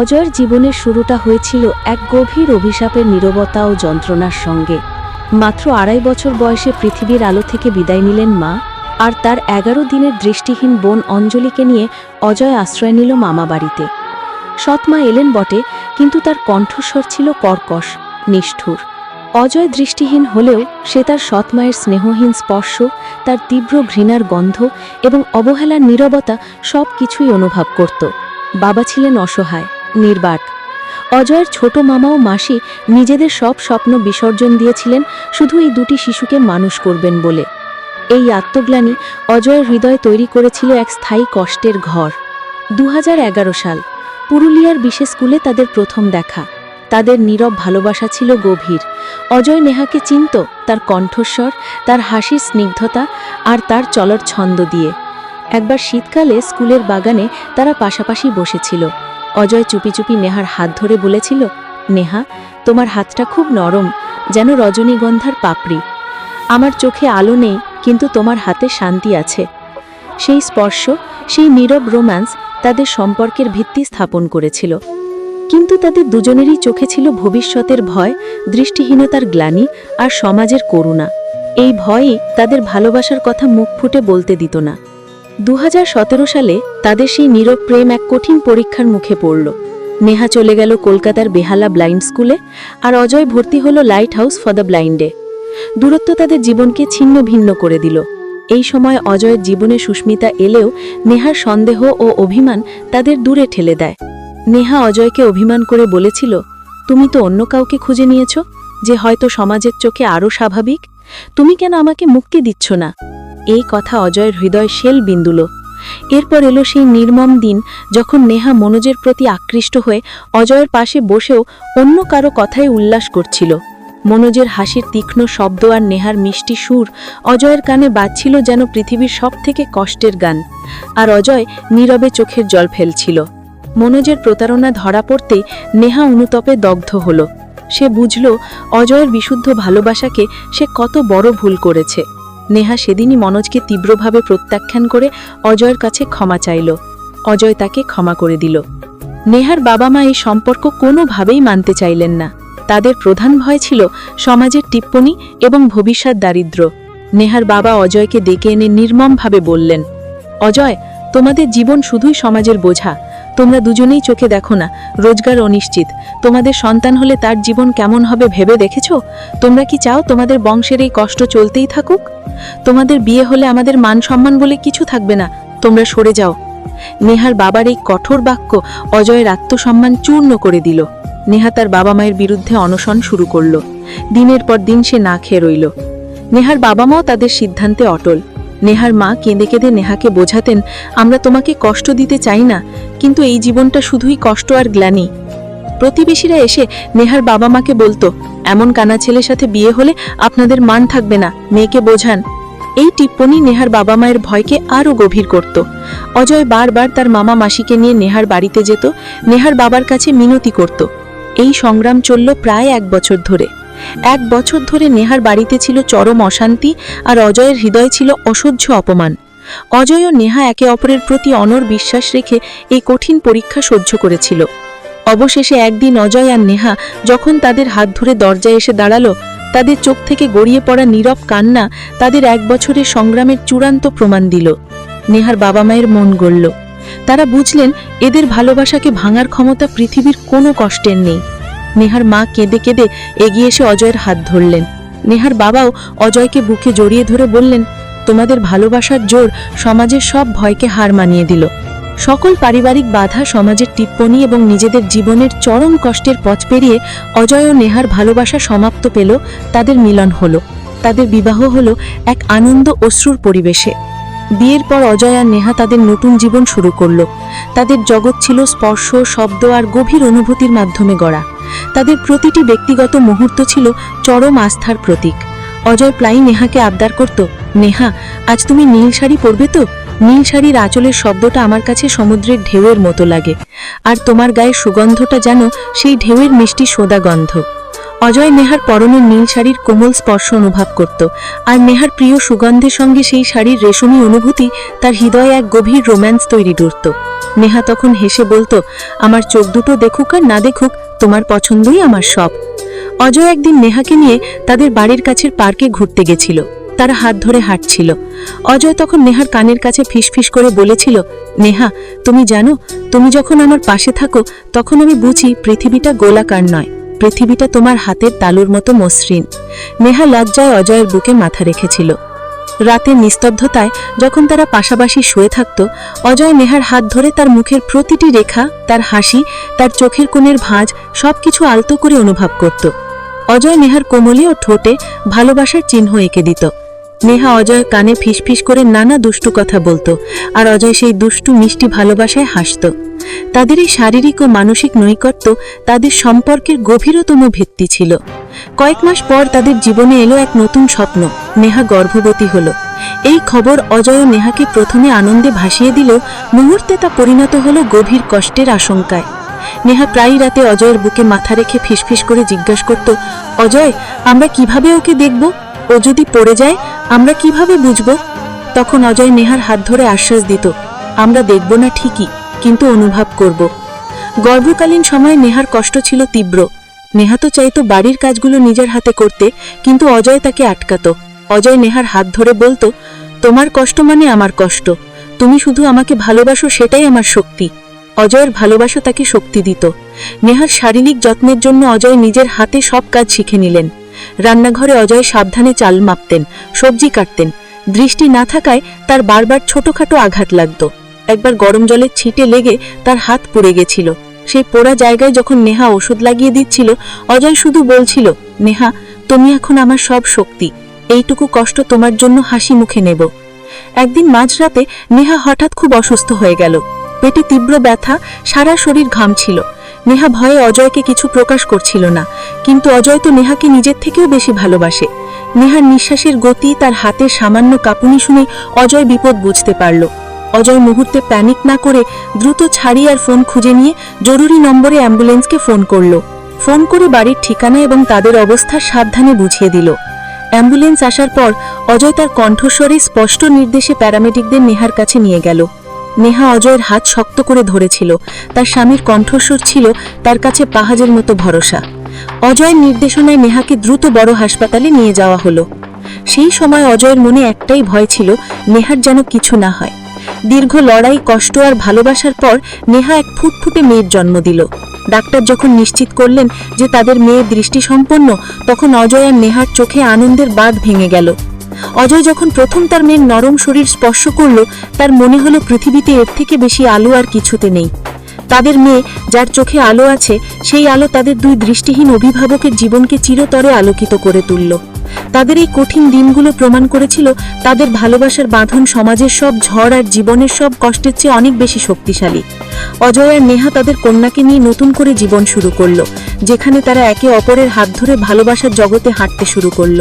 অজয়ের জীবনের শুরুটা হয়েছিল এক গভীর অভিশাপের নীরবতা ও যন্ত্রণার সঙ্গে। মাত্র আড়াই বছর বয়সে পৃথিবীর আলো থেকে বিদায় নিলেন মা, আর তার এগারো দিনের দৃষ্টিহীন বোন অঞ্জলিকে নিয়ে অজয় আশ্রয় নিল মামা বাড়িতে। সৎমা এলেন বটে, কিন্তু তার কণ্ঠস্বর ছিল কর্কশ, নিষ্ঠুর। অজয় দৃষ্টিহীন হলেও সে তার সৎমায়ের স্নেহহীন স্পর্শ, তার তীব্র ঘৃণার গন্ধ এবং অবহেলার নীরবতা সব কিছুই অনুভব করত। বাবা ছিলেন অসহায়। নির্বাক। অজয়ের ছোট মামা ও মাসি নিজেদের সব স্বপ্ন বিসর্জন দিয়েছিলেন, শুধু এই দুটি শিশুকে মানুষ করবেন বলে। এই আত্মগ্লানি অজয়ের হৃদয় তৈরি করেছিল এক স্থায়ী কষ্টের ঘর। দু হাজার এগারো সাল, পুরুলিয়ার বিশেষ স্কুলে তাদের প্রথম দেখা। তাদের নীরব ভালোবাসা ছিল গভীর। অজয় নেহাকে চিনত তার কণ্ঠস্বর, তার হাসির স্নিগ্ধতা আর তার চলর ছন্দ দিয়ে। একবার শীতকালে স্কুলের বাগানে তারা পাশাপাশি বসেছিল। অজয় চুপি চুপি নেহার হাত ধরে বলেছিল, নেহা, তোমার হাতটা খুব নরম, যেন রজনীগন্ধার পাপড়ি। আমার চোখে আলো নেই, কিন্তু তোমার হাতে শান্তি আছে। সেই স্পর্শ, সেই নীরব রোম্যান্স তাদের সম্পর্কের ভিত্তি স্থাপন করেছিল। কিন্তু তাদের দুজনেরই চোখে ছিল ভবিষ্যতের ভয়, দৃষ্টিহীনতার গ্লানি আর সমাজের করুণা। এই ভয়ই তাদের ভালোবাসার কথা মুখ ফুটে বলতে দিত না। দু হাজার সতেরো সালে তাদের সেই নীরব প্রেম এক কঠিন পরীক্ষার মুখে পড়ল। নেহা চলে গেল কলকাতার বেহালা ব্লাইন্ড স্কুলে আর অজয় ভর্তি হল লাইট হাউস ফর দ্য ব্লাইন্ডে। দূরত্ব তাদের জীবনকে ছিন্ন ভিন্ন করে দিল। এই সময় অজয়ের জীবনে সুস্মিতা এলেও নেহার সন্দেহ ও অভিমান তাদের দূরে ঠেলে দেয়। নেহা অজয়কে অভিমান করে বলেছিল, তুমি তো অন্য কাউকে খুঁজে নিয়েছ, যে হয়তো সমাজের চোখে আরও স্বাভাবিক? তুমি কেন আমাকে মুক্তি দিচ্ছ না? এই কথা অজয়ের হৃদয় শেল বিন্দুল। এরপর এলো সেই নির্মম দিন যখন নেহা মনোজের প্রতি আকৃষ্ট হয়ে অজয়ের পাশে বসেও অন্য কারও কথায় উল্লাস করছিল। মনোজের হাসির তীক্ষ্ণ শব্দ আর নেহার মিষ্টি সুর অজয়ের কানে বাজছিল যেন পৃথিবীর সবথেকে কষ্টের গান। আর অজয় নীরবে চোখের জল ফেলছিল। মনোজের প্রতারণা ধরা পড়তে নেহা অনুতপে দগ্ধ হল। সে বুঝল অজয়ের বিশুদ্ধ ভালোবাসাকে সে কত বড় ভুল করেছে। নেহা সেদিনই মনোজকে তীব্রভাবে প্রত্যাখ্যান করে অজয়ের কাছে ক্ষমা চাইল। অজয় তাকে ক্ষমা করে দিল। নেহার বাবা মা এই সম্পর্ক কোনোভাবেই মানতে চাইলেন না। তাদের প্রধান ভয় ছিল সমাজের টিপ্পনি এবং ভবিষ্যৎ দারিদ্র। নেহার বাবা অজয়কে ডেকে এনে নির্মমভাবে বললেন, অজয়, তোমাদের জীবন শুধুই সমাজের বোঝা। তোমরা দুজনেই চোখে দেখো না, রোজগার অনিশ্চিত। তোমাদের সন্তান হলে তার জীবন কেমন হবে ভেবে দেখেছ? তোমরা কি চাও তোমাদের বংশের এই কষ্ট চলতেই থাকুক? তোমাদের বিয়ে হলে আমাদের মান সম্মান বলে কিছু থাকবে না, তোমরা সরে যাও। নেহার বাবার এই কঠোর বাক্য অজয়ের আত্মসম্মান চূর্ণ করে দিল। নেহা তার বাবা মায়ের বিরুদ্ধে অনশন শুরু করল। দিনের পর দিন সে না খেয়ে রইল। নেহার বাবা মাও তাদের সিদ্ধান্তে অটল। নেহার মা কেঁদে কেঁদে নেহাকে বোঝাতেন, আমরা তোমাকে কষ্ট দিতে চাই না, কিন্তু এই জীবনটা শুধুই কষ্ট আর গ্লানি। প্রতিবেশীরা এসে নেহার বাবা মাকে বলতো, এমন কানা ছেলের সাথে বিয়ে হলে আপনাদের মান থাকবে না, মেয়েকে বোঝান। এই টিপ্পনি নেহার বাবা মায়ের ভয়কে আরও গভীর করত। অজয় বারবার তার মামা মাসিকে নিয়ে নেহার বাড়িতে যেত, নেহার বাবার কাছে মিনতি করত। এই সংগ্রাম চলল প্রায় এক বছর ধরে। এক বছর ধরে নেহার বাড়িতে ছিল চরম অশান্তি আর অজয়ের হৃদয় ছিল অসহ্য অপমান। অজয় ও নেহা একে অপরের প্রতি অনর বিশ্বাস রেখে এই কঠিন পরীক্ষা সহ্য করেছিল। অবশেষে একদিন অজয় আর নেহা যখন তাদের হাত ধরে দরজায় এসে দাঁড়াল, তাদের চোখ থেকে গড়িয়ে পড়া নীরব কান্না তাদের এক বছরের সংগ্রামের চূড়ান্ত প্রমাণ দিল। নেহার বাবা মায়ের মন গড়ল। তারা বুঝলেন, এদের ভালোবাসাকে ভাঙার ক্ষমতা পৃথিবীর কোনো কষ্টের নেই। নেহার মা কেঁদে কেঁদে এগিয়ে এসে অজয়ের হাত ধরলেন। নেহার বাবাও অজয়কে বুকে জড়িয়ে ধরে বললেন, তোমাদের ভালোবাসার জোর সমাজের সব ভয়কে হার মানিয়ে দিল। সকল পারিবারিক বাধা সমাজের টিপ্পনি এবং নিজেদের জীবনের চরম কষ্টের পথ পেরিয়ে অজয় ও নেহার ভালোবাসা সমাপ্ত পেল, তাদের মিলন হলো। তাদের বিবাহ হলো এক আনন্দ অশ্রুর পরিবেশে। বিয়ের পর অজয় আর নেহা তাদের নতুন জীবন শুরু করল। তাদের জগৎ ছিল স্পর্শ, শব্দ আর গভীর অনুভূতির মাধ্যমে গড়া। তাদের প্রতিটি ব্যক্তিগত মুহূর্ত ছিল চরম আস্থার প্রতীক। অজয় প্লাই নেহাকে আবদার করত, নেহা, আজ তুমি নীল শাড়ি পরবে তো? নীল শাড়ির আঁচলের শব্দটা আমার কাছে সমুদ্রের ঢেউয়ের মতো লাগে। আর তোমার গায়ে সুগন্ধটা যেন সেই ঢেউয়ের মিষ্টি সোদা গন্ধ। অজয় নেহার পরনের নীল শাড়ির কোমল স্পর্শ অনুভব করত, আর নেহার প্রিয় সুগন্ধের সঙ্গে সেই শাড়ির রেশমি অনুভূতি তার হৃদয়ে এক গভীর রোম্যান্স তৈরি করত নেহা তখন হেসে বলতো, আমার চোখ দুটো দেখুক আর না দেখুক, তোমার পছন্দই আমার সব। অজয় একদিন নেহাকে নিয়ে তাদের বাড়ির কাছের পার্কে ঘুরতে গেছিল। তারা হাত ধরে হাঁটছিল। অজয় তখন নেহার কানের কাছে ফিসফিস করে বলেছিল, নেহা, তুমি জানো, তুমি যখন আমার পাশে থাকো, তখন আমি বুঝি পৃথিবীটা গোলাকার নয়। পৃথিবীটা তোমার হাতের তালুর মতো মসৃণ। নেহা লজ্জায় অজয়ের বুকে মাথা রেখেছিল। রাতের নিস্তব্ধতায় যখন তারা পাশাপাশি শুয়ে থাকত, অজয় নেহার হাত ধরে তার মুখের প্রতিটি রেখা, তার হাসি, তার চোখের কোণের ভাঁজ সবকিছু আলতো করে অনুভব করত। অজয় নেহার কোমলে ও ঠোঁটে ভালোবাসার চিহ্ন এঁকে দিত। নেহা অজয় কানে ফিসফিস করে নানা দুষ্টু কথা বলতো, আর অজয় সেই দুষ্টু মিষ্টি ভালোবাসায় হাসত। তাদের এই শারীরিক ও মানসিক নৈকট্য তাদের সম্পর্কের গভীরতম ভিত্তি ছিল। কয়েক মাস পর তাদের জীবনে এলো এক নতুন স্বপ্ন, নেহা গর্ভবতী হলো। এই খবর অজয় নেহাকে প্রথমে আনন্দে ভাসিয়ে দিল, মুহূর্তে তা পরিণত হলো গভীর কষ্টের আশঙ্কায়। নেহা প্রায়ই রাতে অজয়ের বুকে মাথা রেখে ফিসফিস করে জিজ্ঞাসা করত, অজয়, আমরা কীভাবে ওকে দেখব? ও যদি পড়ে যায়, আমরা কীভাবে বুঝব? তখন অজয় নেহার হাত ধরে আশ্বাস দিত, আমরা দেখব না ঠিকই, কিন্তু অনুভব করব। গর্ভকালীন সময়ে নেহার কষ্ট ছিল তীব্র। নেহা তো চাইতো বাড়ির কাজগুলো নিজের হাতে করতে, কিন্তু অজয় তাকে আটকাতো। অজয় নেহার হাত ধরে বলতো, তোমার কষ্ট মানে আমার কষ্ট। তুমি শুধু আমাকে ভালোবাসো সেটাই আমার শক্তি। অজয়ের ভালোবাসা তাকে শক্তি দিত। নেহার শারীরিক যত্নের জন্য অজয় নিজের হাতে সব কাজ শিখে নিলেন। রান্নাঘরে অজয় সাবধানে চাল মাপতেন, সবজি কাটতেন। দৃষ্টি না থাকায় তার বারবার ছোটখাটো আঘাত লাগত। একবার গরম জলের ছিটে লেগে তার হাত পুড়ে গেছিল। সেই পোড়া জায়গায় যখন নেহা ওষুধ লাগিয়ে দিচ্ছিল, অজয় শুধু বলছিল, নেহা, তুমি এখন আমার সব শক্তি। এইটুকু কষ্ট তোমার জন্য হাসি মুখে নেব। একদিন মাঝরাতে নেহা হঠাৎ খুব অসুস্থ হয়ে গেল। পেটে তীব্র ব্যথা, সারা শরীর ঘাম ছিল। নেহা ভয়ে অজয়কে কিছু প্রকাশ করছিল না। কিন্তু অজয় তো নেহাকে নিজের থেকেও বেশি ভালোবাসে। নেহার নিঃশ্বাসের গতি, তার হাতের সামান্য কাঁপুনি শুনে অজয় বিপদ বুঝতে পারল। অজয় মুহূর্তে প্যানিক না করে দ্রুত ছাড়ি আর ফোন খুঁজে নিয়ে জরুরি নম্বরে অ্যাম্বুলেন্সকে ফোন করল। ফোন করে বাড়ির ঠিকানা এবং তাদের অবস্থা সাবধানে বুঝিয়ে দিল। অ্যাম্বুলেন্স আসার পর অজয় তার কণ্ঠস্বরে স্পষ্ট নির্দেশে প্যারামেডিকদের নেহার কাছে নিয়ে গেল। নেহা অজয়ের হাত শক্ত করে ধরেছিল। তার স্বামীর কণ্ঠস্বর ছিল তার কাছে পাহাজের মতো ভরসা। অজয়ের নির্দেশনায় নেহাকে দ্রুত বড় হাসপাতালে নিয়ে যাওয়া হলো। সেই সময় অজয়ের মনে একটাই ভয় ছিল, নেহার যেন কিছু না হয়। দীর্ঘ লড়াই, কষ্ট আর ভালোবাসার পর নেহা এক ফুটফুটে মেয়ের জন্ম দিল। ডাক্তার যখন নিশ্চিত করলেন যে তাদের মেয়ে দৃষ্টিসম্পন্ন তখন অজয় আর নেহার চোখে আনন্দের বাঁধ ভেঙে গেল। অজয় যখন প্রথম তার মেয়ের নরম শরীর স্পর্শ করল, তার মনে হলো পৃথিবীতে এর থেকে বেশি আলো আর কিছুতে নেই। তাদের মেয়ে, যার চোখে আলো আছে, সেই আলো তাদের দুই দৃষ্টিহীন অভিভাবকের জীবনকে চিরতরে আলোকিত করে তুলল। তাদের এই কঠিন দিনগুলো প্রমাণ করেছিল তাদের ভালোবাসার বাঁধন সমাজের সব ঝড় আর জীবনের সব কষ্টের চেয়ে অনেক বেশি শক্তিশালী। অজয় আর নেহা তাদের কন্যাকে নিয়ে নতুন করে জীবন শুরু করল, যেখানে তারা একে অপরের হাত ধরে ভালোবাসার জগতে হাঁটতে শুরু করল।